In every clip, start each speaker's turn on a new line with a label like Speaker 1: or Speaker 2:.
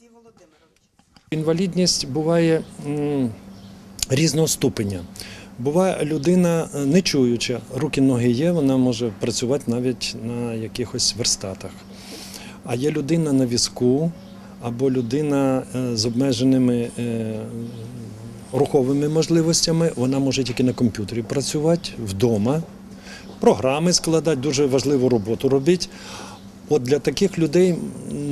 Speaker 1: Олексій Володимирович.
Speaker 2: Інвалідність буває різного ступеня. Буває людина е, нечуюча, руки ноги є, вона може працювати навіть на якихось верстатах. А є людина на візку або людина е, з обмеженими е, руховими можливостями, вона може тільки на комп'ютері працювати вдома, програми складати, дуже важливу роботу робити. От для таких людей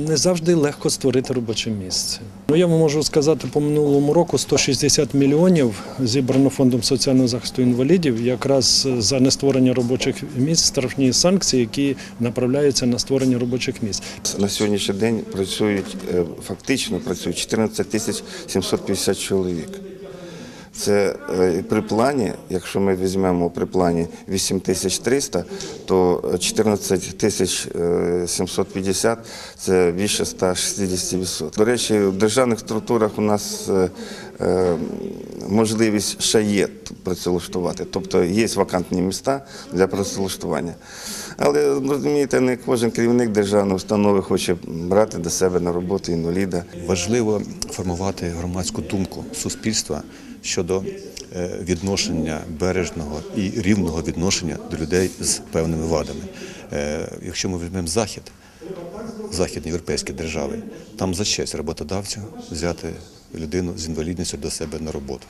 Speaker 2: не завжди легко створити робоче місце. Ну я вам можу сказати, по минулому року 160 мільйонів зібрано фондом соціального захисту інвалідів, якраз за нестворення робочих місць, штрафні санкції, які направляються на створення робочих місць.
Speaker 3: На сьогоднішній день працюють е, фактично працюють 14 тисяч 750 чоловік. Це е, при плані, якщо ми візьмемо при плані 8 тисяч 300, то 14 тисяч е, 750 – це більше 160%. До речі, в державних структурах у нас е, е, можливість ще є працевлаштувати, тобто є вакантні міста для працевлаштування. Але розумієте, не кожен керівник державної установи хоче брати до себе на роботу інваліда.
Speaker 4: Важливо формувати громадську думку суспільства щодо е, відношення бережного і рівного відношення до людей з певними вадами. Е, Якщо ми візьмемо захід, західні європейські держави, там за честь роботодавцю взяти людину з інвалідністю до себе на роботу.